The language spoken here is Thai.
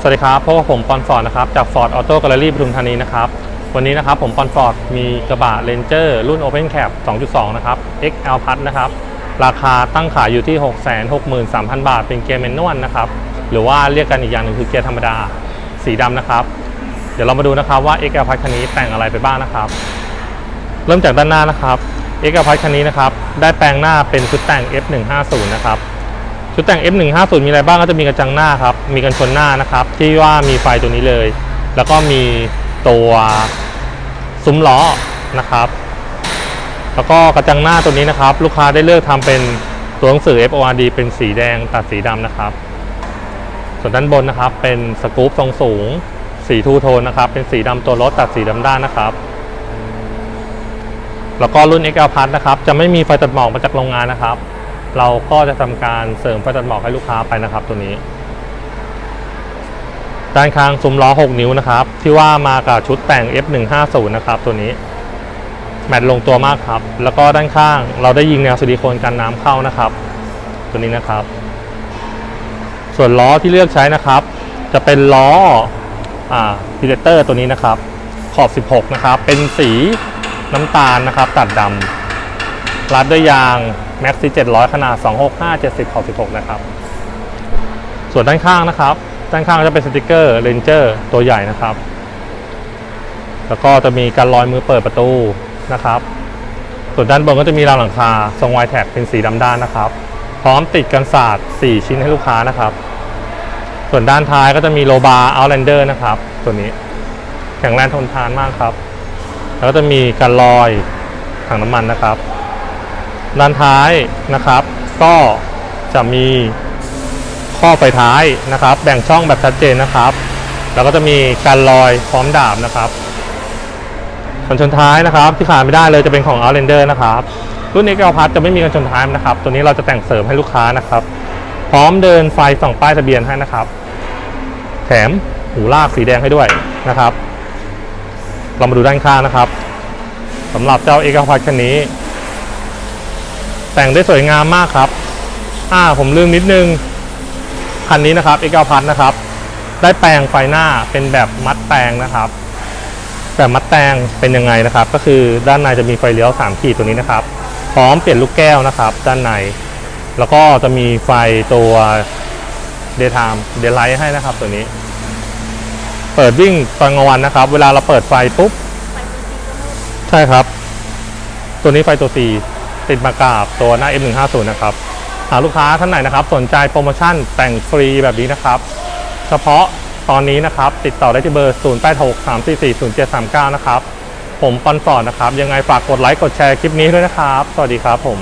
สวัสดีครับพบกับผมปอนฟอร์ดนะครับจาก Ford Auto Gallery ปทุมธานีนะครับวันนี้นะครับผมปอนฟอร์ดมีกระบะ Ranger รุ่น Open Cap 2.2 นะครับ XL Plus นะครับราคาตั้งขายอยู่ที่ 663,000 บาท เป็นเกียร์แมนนวลนะครับหรือว่าเรียกกันอีกอย่างหนึ่งคือเกียร์ธรรมดาสีดำนะครับ เดี๋ยวเรามาดูนะครับว่า XL Plus คันนี้แต่งอะไรไปบ้างนะครับ เริ่มจากด้านหน้านะครับ XL Plus คันนี้นะครับได้แปลงหน้าเป็นชุดแต่ง F150 นะครับ ชุดแต่ง F150 มีอะไรบ้างก็จะมีกระจังหน้าครับ มีกันชนหน้านะครับ ที่ว่ามีไฟตัวนี้เลย แล้วก็มีตัวซุ้มล้อนะครับ แล้วก็กระจังหน้าตัวนี้นะครับ ลูกค้าได้เลือกทำเป็นตัวหนังสือ FORD เป็นสีแดงตัดสีดำนะครับ ส่วนด้านบนนะครับ เป็นสกู๊ปทรงสูง สีทูโทนนะครับ เป็นสีดำตัวรถตัดสีดำด้านนะครับแล้วก็รุ่น XL Plus นะครับ จะไม่มีไฟตัดหมอกมาจากโรงงานนะครับ เราก็จะทำการเสริมไฟตัดหมอกให้ลูกค้าไปนะครับตัวนี้ ด้านข้างซุ้มล้อ 6 นิ้วนะครับ ที่ว่ามากับชุดแต่ง F150 นะครับตัวนี้ แมทลงตัวมากครับ แล้วก็ด้านข้างเราได้ยิงแนวซิลิโคนกันน้ำเข้านะครับ ตัวนี้นะครับ ส่วนล้อที่เลือกใช้นะครับ จะเป็นล้ออ่าพิเดเตอร์ตัวนี้นะครับ ขอบ 16 นะครับ เป็นสีน้ำตาลนะครับ ตัดดำ รัดด้วยยางแม็กซี่700 ขนาด 265 70ขอบ16นะครับ ส่วนด้านข้างนะครับ ด้านข้างจะเป็นสติกเกอร์เรนเจอร์ตัวใหญ่นะครับ แล้วก็จะมีการลอยมือเปิดประตูนะครับ ส่วนด้านบนก็จะมีราวหลังคา ทรงไวแท็กเป็นสีดำด้านนะครับ พร้อมติดกันศาสตร์4ชิ้นให้ลูกค้านะครับ ส่วนด้านท้ายก็จะมีโลบาร์เอาแลนเดอร์นะครับ ตัวนี้แข็งแรงทนทานมากครับ แล้วก็จะมีการลอยถังน้ำมันนะครับ ด้านท้ายนะครับ ก็จะมีข้อไฟท้ายนะครับ แบ่งช่องแบบชัดเจนนะครับ แล้วก็จะมีการลอยพร้อมดาบนะครับกันชนท้ายนะครับ ที่ขาดไม่ได้เลยจะเป็นของ Outlander นะครับรุ่นนี้ก็พัดจะไม่มีกันชนท้ายนะครับ ตัวนี้เราจะแต่งเสริมให้ลูกค้านะครับ พร้อมเดินไฟส่องป้ายทะเบียนให้นะครับ แถมหูลากสีแดงให้ด้วยนะครับ เรามาดูด้านข้างนะครับสำหรับเจ้าเอกพัทคันนี้ แต่งได้สวยงามมากครับ อ่าผมลืมนิดนึง คันนี้นะครับ X9 พัทนะครับ ได้แปลงไฟหน้าเป็นแบบมัดแปลงนะครับ แบบมัดแปลงเป็นยังไงนะครับ ก็คือด้านในจะมีไฟเลี้ยว3ขีดตัวนี้นะครับ พร้อมเปลี่ยนลูกแก้วนะครับ ด้านใน แล้วก็จะมีไฟตัว daytime daylight ให้นะครับตัวนี้ เปิดวิ่งตอนกลางวันนะครับ เวลาเราเปิดไฟปุ๊บ ใช่ครับ ตัวนี้ไฟตัว C ติดมากับตัวหน้า M150 นะครับหาลูกค้าท่านไหนนะครับ สนใจโปรโมชั่นแต่งฟรีแบบนี้นะครับ เฉพาะตอนนี้นะครับ ติดต่อได้ที่เบอร์ 0863440739 นะครับ ผมปอนสอนนะครับ ยังไงฝากกดไลค์กดแชร์คลิปนี้ด้วยนะครับ สวัสดีครับผม